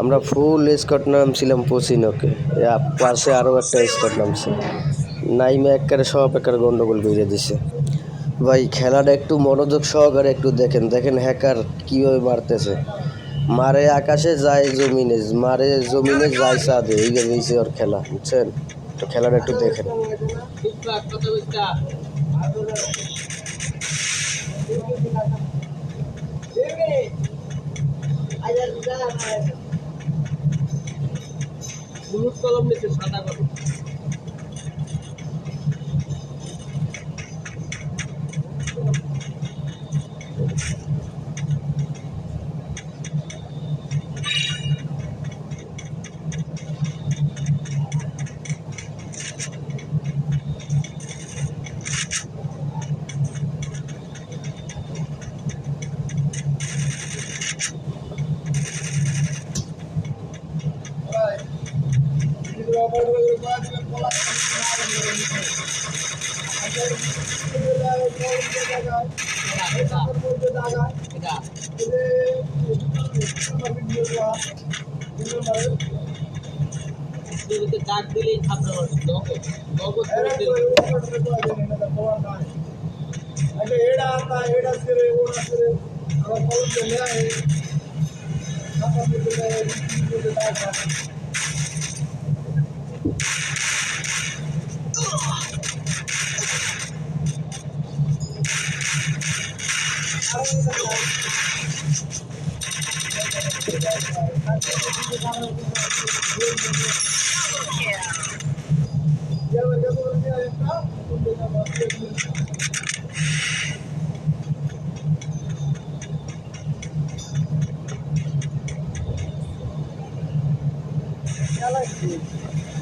আমরা ফুল স্কট নামছিলাম পচিনকে পাশে আরও একটা স্কট নামছে। নাইমে একবারে সব একবারে গন্ডগোল করে দিছে। ভাই, খেলাটা একটু মনোযোগ সহকারে একটু দেখেন। দেখেন হ্যাকার কীভাবে মারতেছে। মারে আকাশে, যায় জমিনে। মারে জমিনে, যায় চাঁদে এই গেছে ওর খেলা, বুঝছেন? তো খেলাটা একটু দেখেন। হলুদ কলম নিচে সাদা কলম। ডাক দিলেই থাপড়া মারবে নগদ নগদ করে দিলে কি আরে ভাই দাও কে I like you.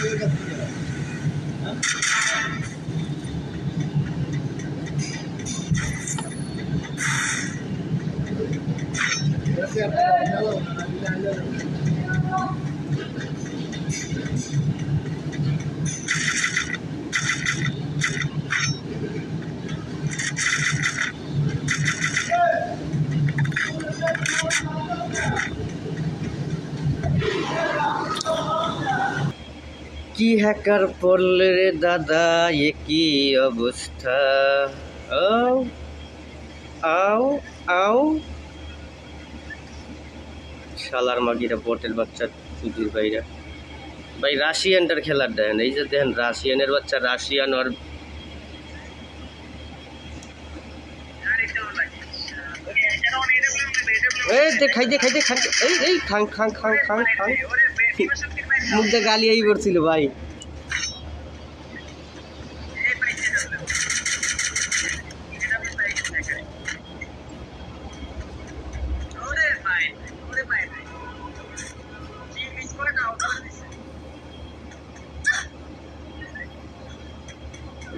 Gracias কি হ্যাকার পড়লে রে দাদা? এ কি অবস্থা? আও আও আও। শালার মাগিরা বটের বাচ্চা চুদির ভাইরা। ভাই, রাশিয়ানটার খেলার দেন এই যে দেখেন, রাশিয়ানের বাচ্চা, রাশিয়ান আর এই দে খাই দে খাই দে খাই দে। এই এই খাং খাং খাং খাং খাং মুখ দিয়ে গালি এই করছিল ভাই।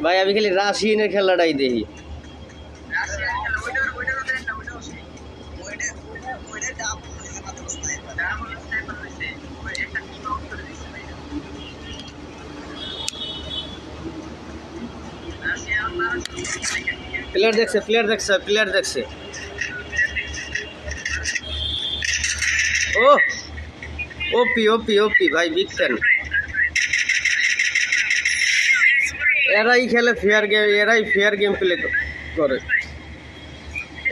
ভাই আমি খালি রাশিয়ানের খেলাটাই দেখি। প্লেয়ার দেখছে প্লেয়ার দেখছে প্লেয়ার দেখছে। ও ওপি ওপি ওপি ভাই ফ্যান এরাই খেলে ফেয়ার গেম এরাই ফেয়ার গেম প্লে করে।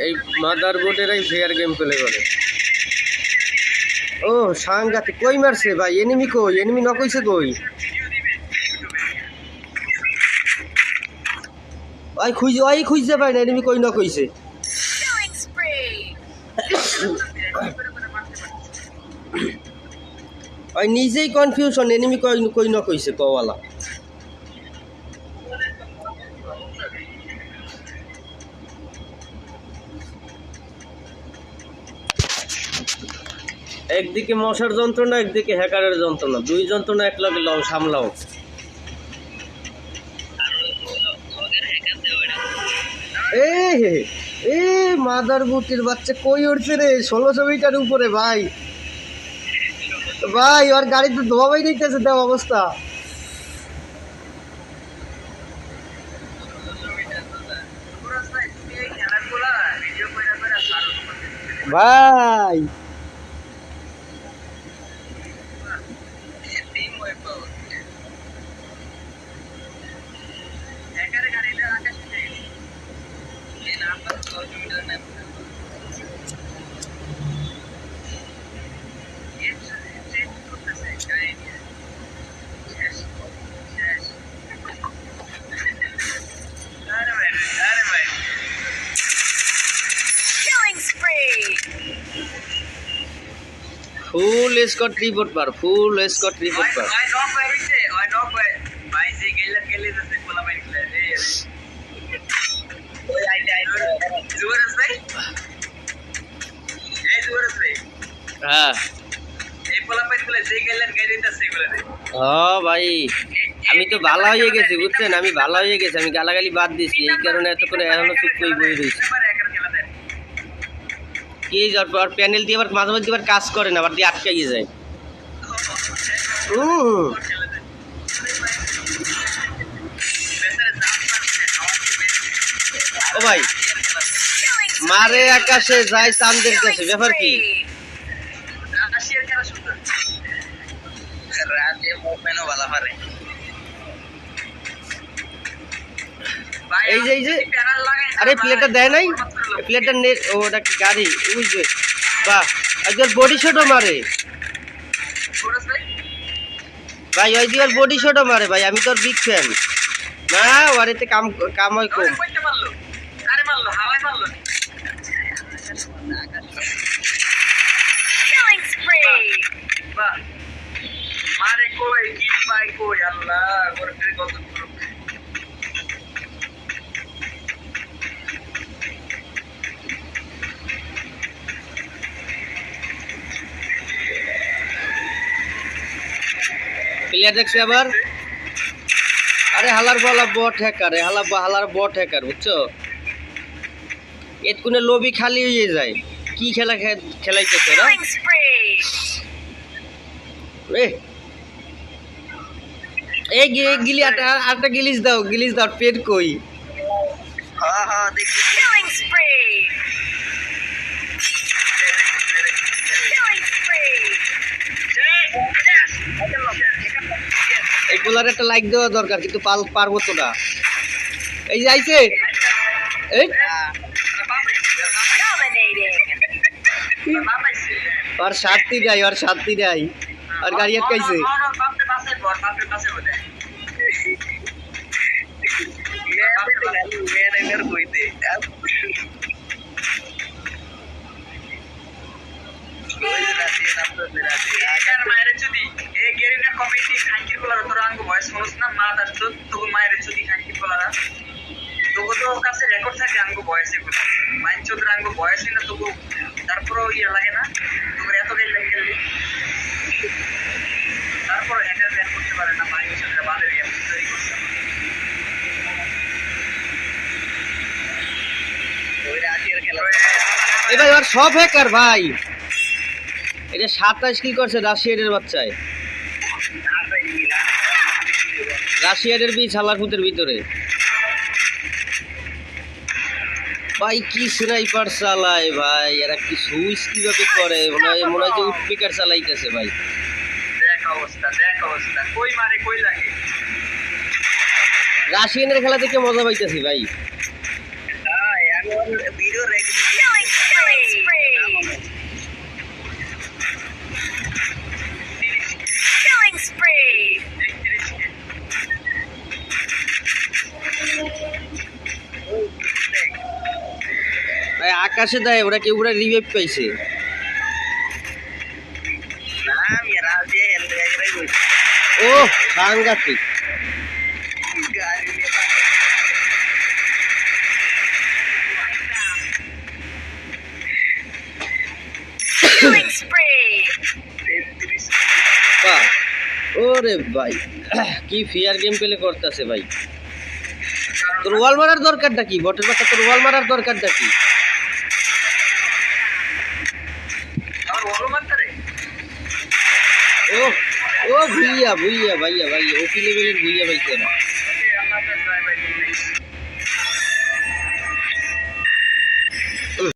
এই মাদার বোর্ড এরাই ফেয়ার গেম প্লে করে। ও, সাংঘাতিক, কই মারছে ভাই? এনিমি কই? এনিমি নকইছে কই? ওই খুঁজ ওই খুঁজতে পারে না এনিমি কই না কইছে. ওই নিজেই কনফিউশন এনিমি কই কই না কইছে, কওয়ালা। একদিকে মশার যন্ত্রণা, একদিকে হ্যাকারের যন্ত্রণা। দুই যন্ত্রণা এক লগে লও, সামলাও। এ হে মাদার বুটির বাচ্চা কই উঠছে রে? ষোলোশো মিটার উপরে, ভাই। ভাই, ওর গাড়িতে ধোয়াবাই নিতেছে দেও অবস্থা। ভাই স্কট রিপোর্ট পার ফুল স্কট আমি তো ভালো হয়ে গেছি বুঝছেন? আমি ভালো হয়ে গেছি আমি গালাগালি বাদ দিছি এই কারণে এতক্ষণ এখনও চুপ করে বই রয়েছি। আর প্যানেল দিয়ে আবার মাঝে মাঝে আবার কাজ করে না আবার দিয়ে আটকাই যায়। হুম ও ভাই মারে আকাশে যায় চান্দের কাছে ব্যাপার কি? এই যে এই যে আরে প্লেটটা দেয় নাই? প্লেটটা নে ওটা কি গাড়ি? ওই যে বাহ একজন বডি শটও মারে। ভাই ওই দিবার বডি শটও মারে ভাই আমি তোর বিগ ফ্যান না ওয়ারিতে কাম কাম। হয় কম মারে কই কি পাই কই আল্লাহ করে কত প্লেয়ার দেখছি আবার। আরে হালার বলা বট হ্যাকার হালা হালার বট হ্যাকার বুঝছ? এত কোনে লবি খালি হয়ে যায়। কি খেলা খেলাইতেছে না. এ এই গিলি আটা আটা গিলিস দাও গিলিস দাও পেট কই। হ্যাঁ হ্যাঁ দেখি এই পোলার একটা লাইক দেওয়া দরকার, কিন্তু পাল পারব তো না। এই যে আইছে? এই. আর শান্তি নাই আর শান্তি নাই আর গাড়ি আটকাইছে তারপরে ইয়ে লাগে না তোর এত গাড়ি লাগে গেলে তারপর হ্যাকার ব্যান করতে পারে না মাইক চোদ্রা বাদের গেম তৈরি করছে ওই রাতের খেলা এ ভাই আর সব হ্যাকার ভাই। এটা সাতাশ কি করছে রাশিয়ানের বাচ্চায়? রাশিয়ানের বীজ হালাকুতের ভিতরে ভাই কি স্নাইপার চালায় ভাই? এরা কি সুইচ কীভাবে করে? মনে হয় মনে হয় যে উৎপিকার চালাইতেছে ভাই। দেখ অবস্থা দেখ অবস্থা। কই মারে কই লাগে? রাশিয়ানের খেলা থেকে মজা পাইতেছি ভাই। আকাশে দেয়, ওরা কেউ, ওরা রিভাইভ পাইছে। ও সাংঘাতিক ওরে ভাই, কি ফিয়ার গেম পেলে করতেছে ভাই। তোর ওয়াল মারার দরকারটা কি? বটের বাচ্চা তোর ওয়াল মারার দরকারটা কি? ও ও ভুইয়া ভুইয়া ভাইয়া ভাইয়া ওপি লেভেলের ভুইয়া ভাই তোরা